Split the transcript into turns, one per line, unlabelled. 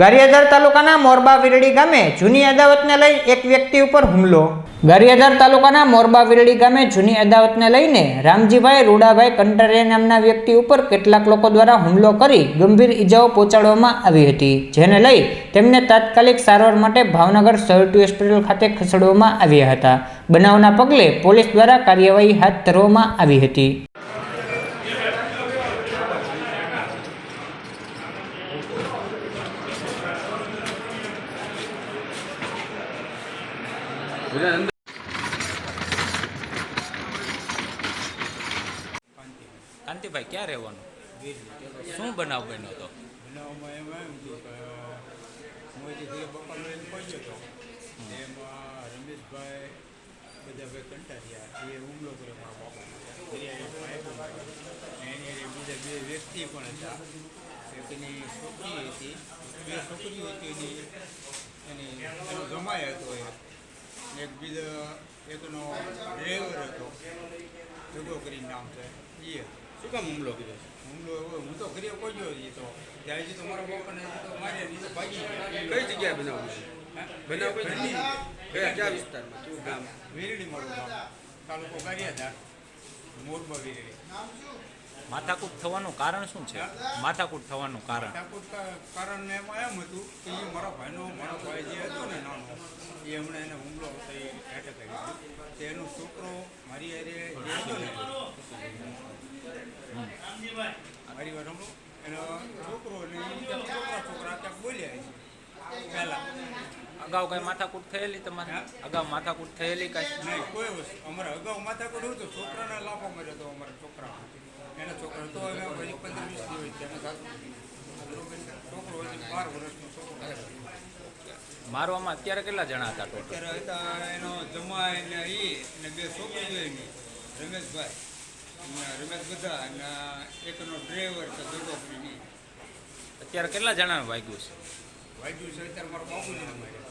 ગારિયાધાર તાલુકાના મોરબા વિરડી ગામે જૂની અદાવતને લઈ એક વ્યક્તિ ઉપર હુમલો. ગારિયાધાર તાલુકાના મોરબા વિરડી ગામે જૂની અદાવતને લઈને રામજીભાઈ રૂડાભાઈ કંટરિયા નામના વ્યક્તિ ઉપર કેટલાક લોકો દ્વારા હુમલો કરી ગંભીર ઈજાઓ પહોંચાડવામાં આવી હતી, જેને લઈ તેમને તાત્કાલિક સારવાર માટે ભાવનગર સર્ટી હોસ્પિટલ ખાતે ખસેડવામાં આવ્યા હતા. બનાવના પગલે પોલીસ દ્વારા કાર્યવાહી હાથ ધરવામાં આવી હતી.
કાંતિભાઈ, ક્યાં રહેવાનું? શું બનાવ બન્યો હતો
બનાવમાં એમ કે હું હજી બપોર પહોંચ્યો હતો એમાં રમેશભાઈ બધા ભાઈ કંટાળ્યા એ હુમલો કર્યો મારા બાપા એની બીજા વ્યક્તિ પણ હતા. એકની છોકરી છોકરીઓ હતી એની એનો જમાય હતો એક એક બીજો એકનો ડ્રાઈવર હતો જગો કરીને નામ છે એ
શું કામ હુમલો કર્યો છે?
હુમલો એવો હું તો ઘરે ગયો એ તો. ત્યાં તો મારા બાપાને તો મારે નહીં તો ભાગી
કઈ જગ્યાએ બનાવું છે? બનાવ કઈ. જગ્યાએ કયા કયા વિસ્તારમાં? શું ગામ?
વીરડી મારું ગામ. તાલુકો ગારિયાધાર. મોરબા વીરડી.
માથાકૂટ થવાનું કારણ શું છે? માથાકૂટ થવાનું કારણ.
કારણ એમાં એમ હતું કે એ મારા ભાઈનો મારો ભાઈ જે હતો ને નાનો એ હમણાં એને હુમલો કરી દીધો. છોકરો મારી હારે મારી વાર એનો છોકરો ને છોકરા છોકરા ક્યાંક બોલ્યા છે. પહેલા.
અગાઉ કઈ માથાકૂટ થયેલી તમારે? અગાઉ માથાકૂટ થયેલી કઈ?
નહીં કોઈ વસ્તુ. અમારે અગાઉ માથાકૂટ હતું છોકરાને લાફો માર્યો હતો અમારા છોકરા એના છોકરા તો હવે પંદર વીસ દિવસ છે? છોકરો બાર વર્ષનો છોકરો.
મારવામાં અત્યારે કેટલા જણા હતા ટોટલ
અત્યારે હતા એનો જમાય ને ઈ અને બે છોકરી જોઈને રમેશભાઈ. રમેશ બધા અને એકનો ડ્રાઈવર છે દોડોકરી
અત્યારે કેટલા જણાને વાગ્યું છે?
વાગ્યું છે અત્યારે મારું બાપુ માર્યા